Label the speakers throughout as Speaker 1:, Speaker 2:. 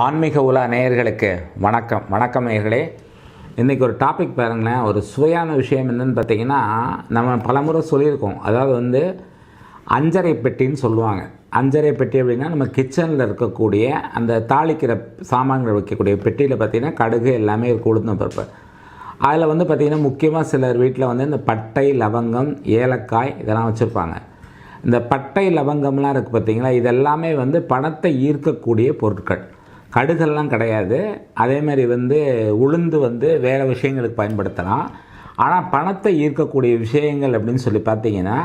Speaker 1: ஆன்மீக உலா நேயர்களுக்கு வணக்கம். வணக்கம் நேயர்களே. இன்றைக்கி ஒரு டாபிக் பாருங்களேன். ஒரு சுவையான விஷயம் என்னென்னு பார்த்தீங்கன்னா நம்ம பலமுறை சொல்லியிருக்கோம். அதாவது வந்து அஞ்சரை பெட்டின்னு சொல்லுவாங்க. அஞ்சரை பெட்டி அப்படின்னா நம்ம கிச்சனில் இருக்கக்கூடிய அந்த தாளிக்கிற சாமான்கள் வைக்கக்கூடிய பெட்டியில் பார்த்தீங்கன்னா கடுகு எல்லாமே இருக்கும் பிறப்பு பருப்பு. அதில் வந்து பார்த்திங்கன்னா முக்கியமாக சிலர் வீட்டில் வந்து இந்த பட்டை லவங்கம் ஏலக்காய் இதெல்லாம் வச்சுருப்பாங்க. இந்த பட்டை லவங்கம்லாம் இருக்குது பார்த்தீங்களா? இதெல்லாமே வந்து பணத்தை ஈர்க்கக்கூடிய பொருட்கள். கடுகெல்லாம் கிடையாது. அதேமாதிரி வந்து உளுந்து வந்து வேறு விஷயங்களுக்கு பயன்படுத்தலாம். ஆனால் பணத்தை ஈர்க்கக்கூடிய விஷயங்கள் அப்படின்னு சொல்லி பார்த்தீங்கன்னா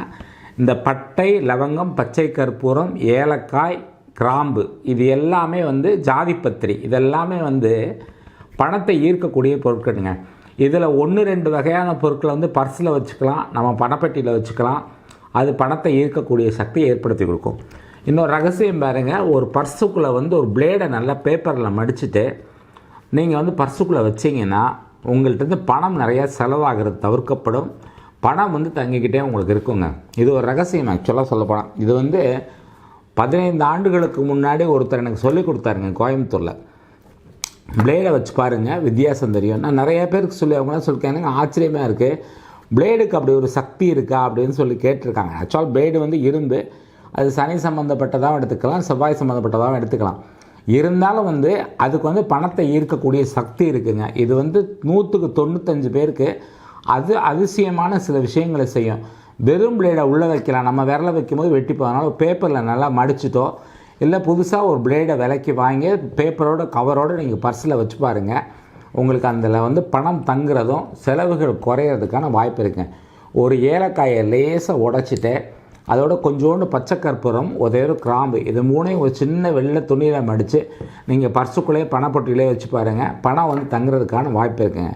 Speaker 1: இந்த பட்டை லவங்கம் பச்சை கற்பூரம் ஏலக்காய் கிராம்பு இது எல்லாமே வந்து ஜாதிப்பத்திரி இதெல்லாமே வந்து பணத்தை ஈர்க்கக்கூடிய பொருட்களுங்க. இதில் ஒன்று ரெண்டு வகையான பொருட்களை வந்து பர்ஸில் வச்சுக்கலாம். நம்ம பணப்பெட்டியில் வச்சுக்கலாம். அது பணத்தை ஈர்க்கக்கூடிய சக்தியை ஏற்படுத்தி கொடுக்கும். இன்னொரு ரகசியம் பாருங்கள் ஒரு பர்ஸுக்குள்ளே வந்து ஒரு பிளேடை நல்லா பேப்பரில் மடிச்சுட்டு நீங்கள் வந்து பர்ஸுக்குள்ளே வச்சிங்கன்னா உங்கள்கிட்ட இருந்து பணம் நிறையா செலவாகிறது தவிர்க்கப்படும். பணம் வந்து தங்கிக்கிட்டே உங்களுக்கு இருக்குங்க. இது ஒரு ரகசியம் ஆக்சுவலாக சொல்லப்போனால் இது வந்து பதினைந்து ஆண்டுகளுக்கு முன்னாடி ஒருத்தர் எனக்கு சொல்லி கொடுத்தாருங்க கோயம்புத்தூரில். பிளேடை வச்சு பாருங்கள் வித்தியாசம் தெரியும். நான் நிறைய பேருக்கு சொல்லி அவங்களாம் சொல்லியிருக்காங்க ஆச்சரியமாக இருக்குது பிளேடுக்கு அப்படி ஒரு சக்தி இருக்கா அப்படின்னு சொல்லி கேட்டிருக்காங்க. ஆக்சுவல் பிளேடு வந்து இரும்பு. அது சனி சம்மந்தப்பட்டதாகவும் எடுத்துக்கலாம் செவ்வாய் சம்மந்தப்பட்டதாகவும் எடுத்துக்கலாம். இருந்தாலும் வந்து அதுக்கு வந்து பணத்தை ஈர்க்கக்கூடிய சக்தி இருக்குங்க. இது வந்து நூற்றுக்கு தொண்ணூத்தஞ்சு பேருக்கு அது அதிசயமான சில விஷயங்களை செய்யும். வெறும் பிளேடை உள்ளே வைக்கலாம். நம்ம விரல வைக்கும்போது வெட்டி போகிறனால பேப்பரில் நல்லா மடிச்சிட்டோ இல்லை புதுசாக ஒரு பிளேடை விலைக்கு வாங்கி பேப்பரோட கவரோடு நீங்கள் பர்ஸில் வச்சு பாருங்கள் உங்களுக்கு அதில் வந்து பணம் தங்குறதும் செலவுகள் குறையிறதுக்கான வாய்ப்பு இருக்குங்க. ஒரு ஏலக்காயை லேசாக உடைச்சிட்டு அதோட கொஞ்சோண்டு பச்சை கற்பூரம் ஒரே ஒரு கிராம்பு. இது மூணையும் ஒரு சின்ன வெள்ளை துணியில் மடித்து நீங்கள் பர்சுக்குள்ளேயே பணப்பொட்டிலே வச்சு பாருங்கள் பணம் வந்து தங்குறதுக்கான வாய்ப்பு இருக்குங்க.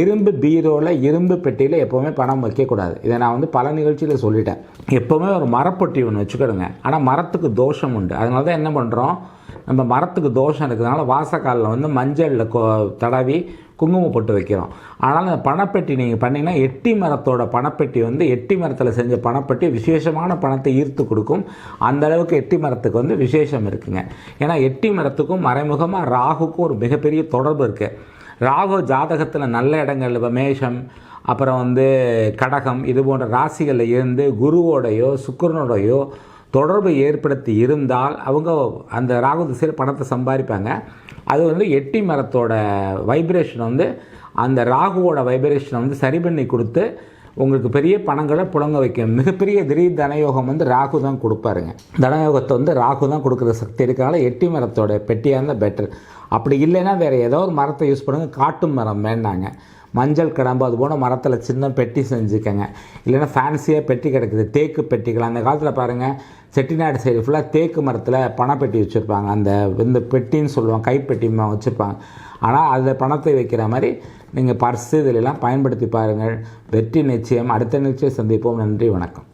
Speaker 1: இரும்பு பீரோவில் இரும்பு பெட்டியில் எப்போவுமே பணம் வைக்கக்கூடாது இதை நான் வந்து பல நிகழ்ச்சியில் சொல்லிட்டேன். எப்போவுமே ஒரு மரப்பொட்டி ஒன்று வச்சுக்கிடுங்க ஆனால் மரத்துக்கு தோஷம் உண்டு. அதனால தான் என்ன பண்ணுறோம் நம்ம மரத்துக்கு தோஷம் இருக்கிறதுனால வாசக்காலில் வந்து மஞ்சளில் கொ தடவி குங்குமம் போட்டு வைக்கிறோம். ஆனால் அந்த பணப்பெட்டி நீங்கள் பண்ணிங்கன்னா எட்டி மரத்தோட பணப்பெட்டி வந்து எட்டி மரத்தில் செஞ்ச பணப்பெட்டி விசேஷமான பணத்தை ஈர்த்து கொடுக்கும். அந்த அளவுக்கு எட்டி மரத்துக்கு வந்து விசேஷம் இருக்குங்க. ஏன்னா எட்டி மரத்துக்கும் மறைமுகமாக ராகுக்கும் ஒரு மிகப்பெரிய தொடர்பு இருக்குது ராகு ஜாதகத்தில் நல்ல இடங்கள் இப்போ மேஷம் அப்புறம் வந்து கடகம் இது போன்ற ராசிகளில் இருந்து குருவோடையோ சுக்கரனோடையோ தொடர்பு ஏற்படுத்தி இருந்தால் அவங்க அந்த ராகு திசையில் பணத்தை சம்பாதிப்பாங்க. அது வந்து எட்டி மரத்தோட வைப்ரேஷன் வந்து அந்த ராகுவோட வைப்ரேஷனை வந்து சரி பண்ணி கொடுத்து உங்களுக்கு பெரிய பணங்களை புழங்க வைக்கும். மிகப்பெரிய திடீர் தனயோகம் வந்து ராகு தான் கொடுப்பாருங்க. தனயோகத்தை வந்து ராகு தான் கொடுக்குற சக்தி இருக்கனால எட்டி மரத்தோட பெட்டியாக இருந்தால் பெட்டர் அப்படி இல்லைன்னா வேறு ஏதோ ஒரு மரத்தை யூஸ் பண்ணுங்கள் காட்டு மரம் வேண்டாங்க. மஞ்சள் கிடம்பு அது போன மரத்தில் சின்ன பெட்டி செஞ்சுக்கங்க. இல்லைன்னா ஃபேன்சியாக பெட்டி கிடைக்குது. தேக்கு பெட்டிகள். அந்த காலத்தில் பாருங்கள் செட்டிநாடு சைடு ஃபுல்லாக தேக்கு மரத்தில் பணப்பெட்டி வச்சுருப்பாங்க. அந்த இந்த பெட்டின்னு சொல்லுவாங்க கைப்பெட்டி வச்சுருப்பாங்க. ஆனால் அதில் பணத்தை வைக்கிற மாதிரி நீங்கள் பர்ஸு இதிலெல்லாம் பயன்படுத்தி பாருங்கள். வெற்றி நிச்சயம். அடுத்த நிச்சயம் சந்திப்போம். நன்றி வணக்கம்.